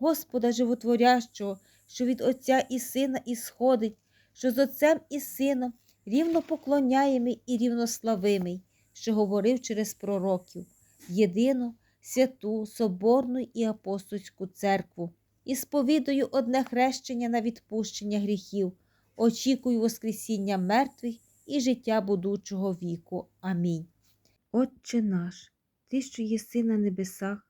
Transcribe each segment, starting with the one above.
Господа Животворящого, що від Отця і Сина ісходить, що з Отцем і Сином рівно поклоняємий і рівнославимий, що говорив через пророків, єдину, святу, соборну і апостольську церкву, і сповідую одне хрещення на відпущення гріхів, очікую Воскресіння мертвих і життя будучого віку. Амінь. Отче наш, Ти, що єси на небесах,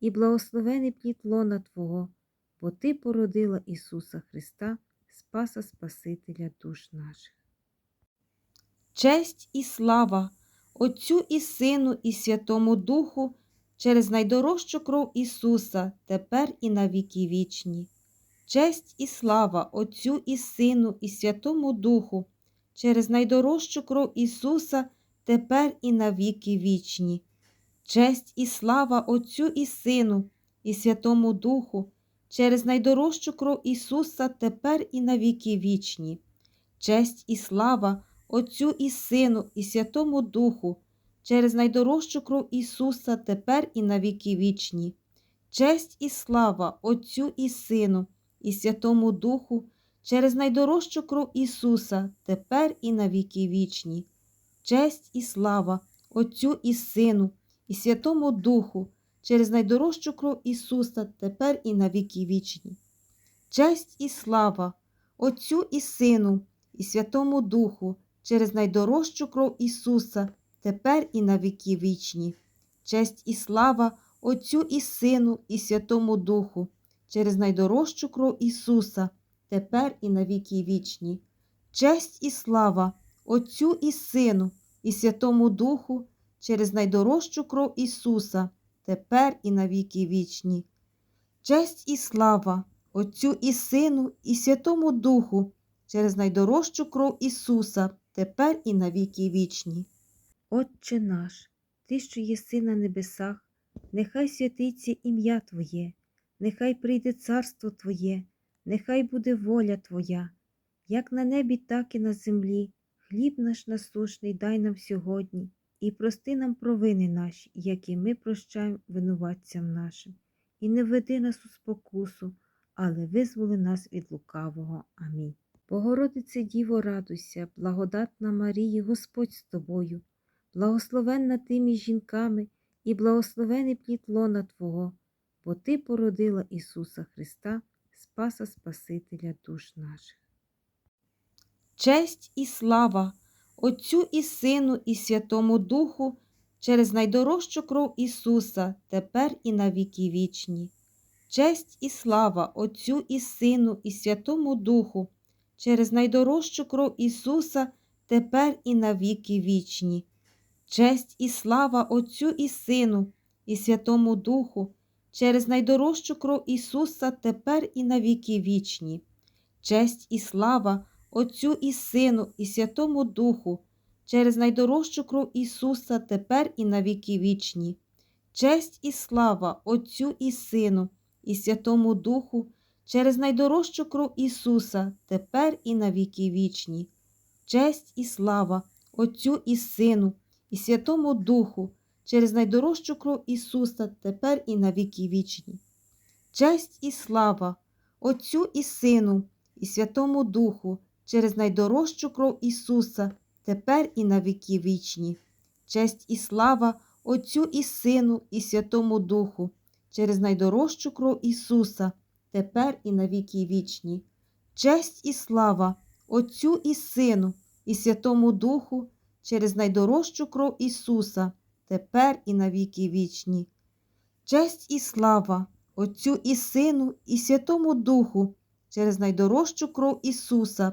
і благословений плід Твого, бо Ти породила Ісуса Христа, Спаса Спасителя душ наших. Честь і слава Отцю і Сину, і Святому Духу, через найдорожчу кров Ісуса, тепер і на віки вічні. Честь і слава Отцю і Сину, і Святому Духу, через найдорожчу кров Ісуса, тепер і на віки вічні. Честь і слава Отцю і Сину, і Святому Духу, через найдорожчу кров Ісуса, тепер і на віки вічні. Честь і слава Отцю і Сину, і Святому Духу, через найдорожчу кров Ісуса, тепер і на віки вічні. Честь і слава Отцю і Сину, і Святому Духу, через найдорожчу кров Ісуса, тепер і на віки вічні. Честь і слава Отцю і Сину, і Святому Духу, через найдорожчу кров Ісуса, тепер і на віки вічні. Честь і слава Отцю і Сину, і Святому Духу, через найдорожчу кров Ісуса, тепер і на віки вічні. Честь і слава Отцю і Сину, і Святому Духу, через найдорожчу кров Ісуса, тепер і на віки вічні. Честь і слава Отцю і Сину, і Святому Духу, через найдорожчу кров Ісуса, тепер і на віки вічні. Честь і слава Отцю і Сину, і Святому Духу, через найдорожчу кров Ісуса, тепер і на віки вічні. Отче наш, Ти, що єси на небесах, нехай святиться ім'я Твоє, нехай прийде царство Твоє, нехай буде воля Твоя, як на небі, так і на землі. Хліб наш насушний дай нам сьогодні, і прости нам провини наші, які ми прощаємо винуватцям нашим, і не веди нас у спокусу, але визволи нас від лукавого. Амінь. Богородице Діво, радуйся, благодатна Марії, Господь з тобою, благословенна ти між жінками, і благословений плід лона Твого, бо Ти породила Ісуса Христа, Спаса Спасителя душ наших. Честь і слава Отцю і Сину, і Святому Духу, через найдорожчу кров Ісуса, тепер і на віки вічні. Честь і слава Отцю і Сину, і Святому Духу, через найдорожчу кров Ісуса, тепер і на віки вічні. Честь і слава Отцю і Сину, і Святому Духу, через найдорожчу кров Ісуса, тепер і на віки вічні. Честь і слава Отцю і Сину, і Святому Духу, через найдорожчу кров Ісуса, тепер і на віки вічні. Честь і слава Отцю і Сину, і Святому Духу, через найдорожчу кров Ісуса, тепер і на віки вічні. Честь і слава Отцю і Сину, і Святому Духу, через найдорожчу кров Ісуса, тепер і на віки вічні. Честь і слава Отцю і Сину, і Святому Духу, через найдорожчу кров Ісуса, тепер і на віки вічні. Честь і слава Отцю і Сину, і Святому Духу, через найдорожчу кров Ісуса, тепер і на віки вічні. Честь і слава Отцю і Сину, і Святому Духу, через найдорожчу кров Ісуса, тепер і на віки вічні. Честь і слава Отцю і Сину, і Святому Духу, через найдорожчу кров Ісуса,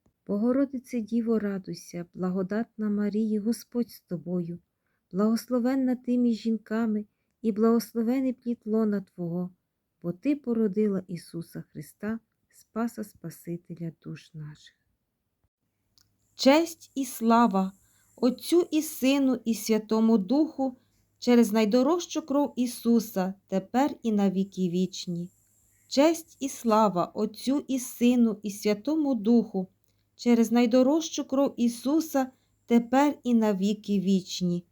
Богородице Діво, радуйся, благодатна Марії, Господь з тобою, благословенна ти між жінками, і благословений плід лона Твого, бо Ти породила Ісуса Христа, Спаса Спасителя душ наших. Честь і слава Отцю і Сину, і Святому Духу, через найдорожчу кров Ісуса, тепер і на віки вічні. Честь і слава Отцю і Сину, і Святому Духу, через найдорожчу кров Ісуса, тепер і на віки вічні.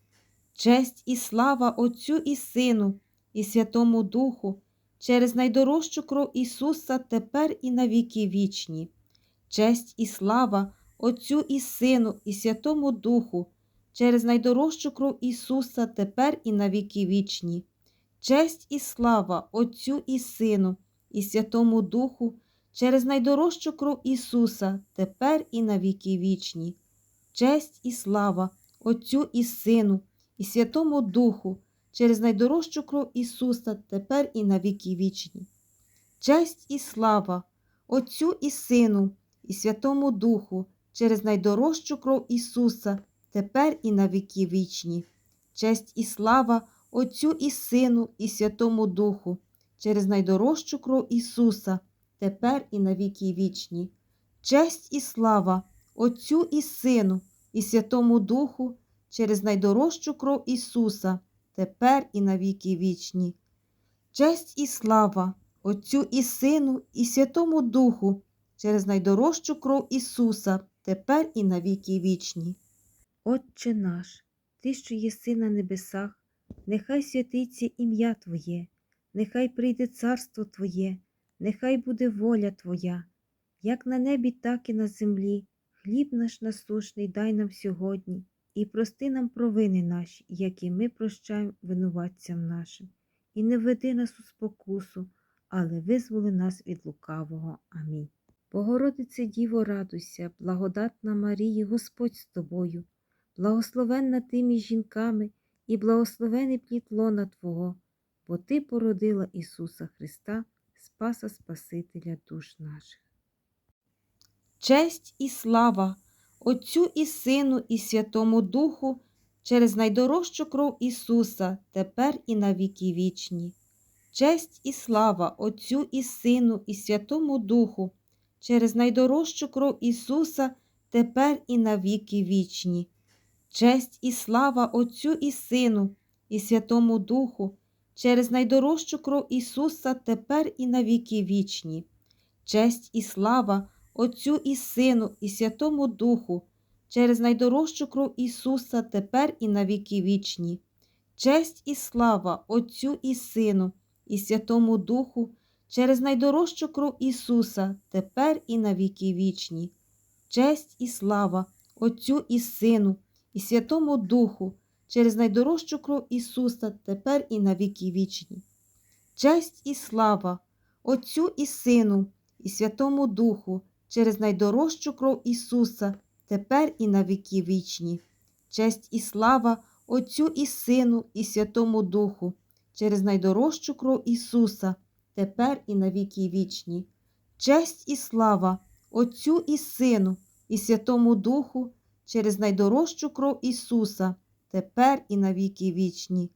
Честь і слава Отцю і Сину, і Святому Духу, через найдорожчу кров Ісуса, тепер і на віки вічні. Честь і слава Отцю і Сину, і Святому Духу, через найдорожчу кров Ісуса, тепер і на віки вічні. Честь і слава Отцю і Сину, і Святому Духу, через найдорожчу кров Ісуса, тепер і на віки вічні. Честь і слава Отцю і Сину, і Святому Духу, через найдорожчу кров Ісуса, тепер і на віки вічні. Честь і слава Отцю і Сину, і Святому Духу, через найдорожчу кров Ісуса, тепер і на віки вічні. Честь і слава Отцю і Сину, і Святому Духу, через найдорожчу кров Ісуса, тепер і на віки вічні. Честь і слава Отцю і Сину, і Святому Духу, через найдорожчу кров Ісуса, тепер і на віки вічні. Честь і слава Отцю і Сину, і Святому Духу, через найдорожчу кров Ісуса, тепер і на віки вічні. Отче наш, Ти, що єси на небесах, нехай святиться ім'я Твоє, нехай прийде царство Твоє, нехай буде воля Твоя, як на небі, так і на землі. Хліб наш насушний дай нам сьогодні, і прости нам провини наші, які ми прощаємо винуватцям нашим, і не веди нас у спокусу, але визволи нас від лукавого. Амінь. Богородице Діво, радуйся, благодатна Марії, Господь з тобою, благословенна ти жінками, і благословений плід лона Твого, бо Ти породила Ісуса Христа, Спаса Спасителя душ наших. Честь і слава Отцю і Сину, і Святому Духу, через найдорожчу кров Ісуса, тепер і на віки вічні. Честь і слава Отцю і Сину, і Святому Духу, через найдорожчу кров Ісуса, тепер і на віки вічні. Честь і слава Отцю і Сину, і Святому Духу, через найдорожчу кров Ісуса, тепер і на віки вічні. Честь і слава Отцю і Сину, і Святому Духу, через найдорожчу кров Ісуса, тепер і на віки вічні. Честь і слава Отцю і Сину, і Святому Духу, через найдорожчу кров Ісуса, тепер і на віки вічні. Честь і слава Отцю і Сину, і Святому Духу, через найдорожчу кров Ісуса, тепер і на віки вічні. Честь і слава Отцю і Сину, і Святому Духу, через найдорожчу кров Ісуса, тепер і на віки вічні. Честь і слава Отцю і Сину, і Святому Духу, через найдорожчу кров Ісуса, тепер і на віки вічні. Честь і слава Отцю і Сину, і Святому Духу, через найдорожчу кров Ісуса, тепер і на віки вічні.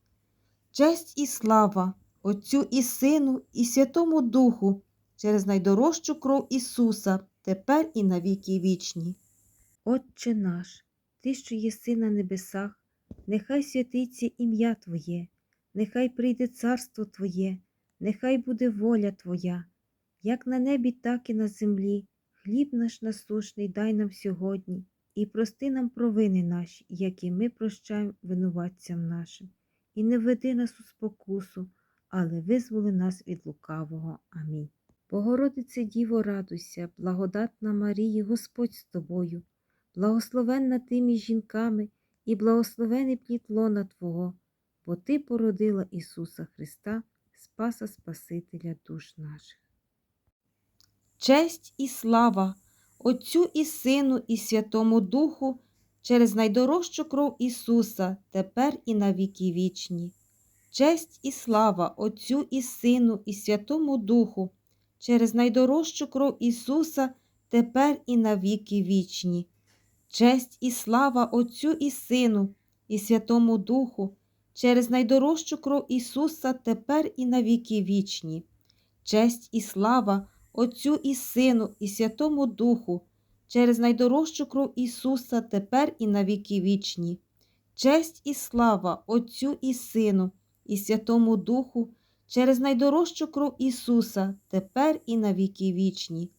Честь і слава Отцю і Сину, і Святому Духу, через найдорожчу кров Ісуса, тепер і на віки вічні. Отче наш, Ти, що єси на небесах, нехай святиться ім'я Твоє, нехай прийде царство Твоє, нехай буде воля Твоя, як на небі, так і на землі. Хліб наш насушний дай нам сьогодні, і прости нам провини наші, які ми прощаємо винуватцям нашим. І не веди нас у спокусу, але визволи нас від лукавого. Амінь. Богородице Діво, радуйся, благодатна Марії, Господь з тобою, благословенна ти між жінками, і благословений плід лона Твого, бо Ти породила Ісуса Христа, Спаса Спасителя душ наших. Честь і слава Отцю і Сину, і Святому Духу, через найдорожчу кров Ісуса, тепер і на віки вічні. Честь і слава Отцю і Сину, і Святому Духу, через найдорожчу кров Ісуса, тепер і на віки вічні. Честь і слава Отцю і Сину, і Святому Духу, через найдорожчу кров Ісуса, тепер і на віки вічні. Честь і слава Отцю і Сину, і Святому Духу, через найдорожчу кров Ісуса, тепер і на віки вічні. Честь і слава Отцю і Сину, і Святому Духу, через найдорожчу кров Ісуса, тепер і на віки вічні.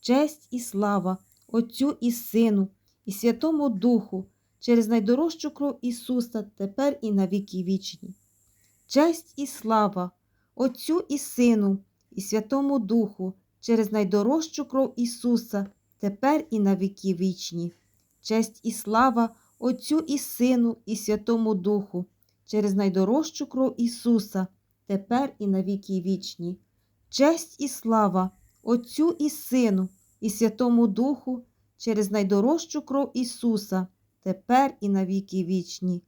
Честь і слава Отцю і Сину, і Святому Духу, через найдорожчу кров Ісуса, тепер і на віки вічні. Честь і слава Отцю і Сину, і Святому Духу, через найдорожчу кров Ісуса, тепер і на віки вічні. Честь і слава Отцю і Сину, і Святому Духу, через найдорожчу кров Ісуса, тепер і на віки вічні. Честь і слава Отцю і Сину, і Святому Духу, через найдорожчу кров Ісуса, тепер і на віки вічні.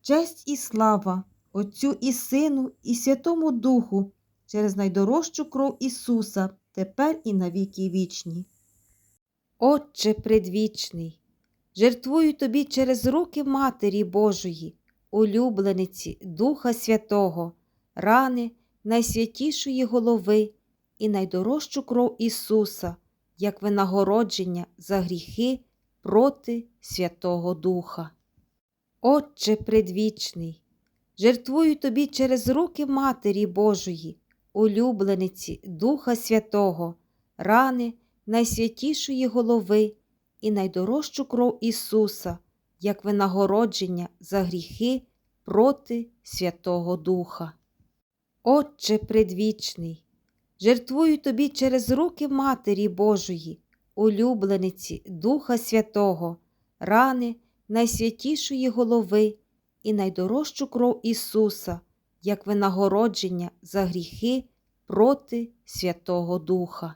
Честь і слава Отцю і Сину, і Святому Духу, через найдорожчу кров Ісуса, тепер і на віки вічні. Отче предвічний, жертвую Тобі через руки Матері Божої, улюблениці Духа Святого, рани найсвятішої голови і найдорожчу кров Ісуса, як винагородження за гріхи проти Святого Духа. Отче предвічний, жертвую Тобі через руки Матері Божої, улюблениці Духа Святого, рани найсвятішої голови і найдорожчу кров Ісуса, як винагородження за гріхи проти Святого Духа. Отче предвічний, жертвую Тобі через руки Матері Божої, улюблениці Духа Святого, рани найсвятішої голови і найдорожчу кров Ісуса, як винагородження за гріхи проти Святого Духа.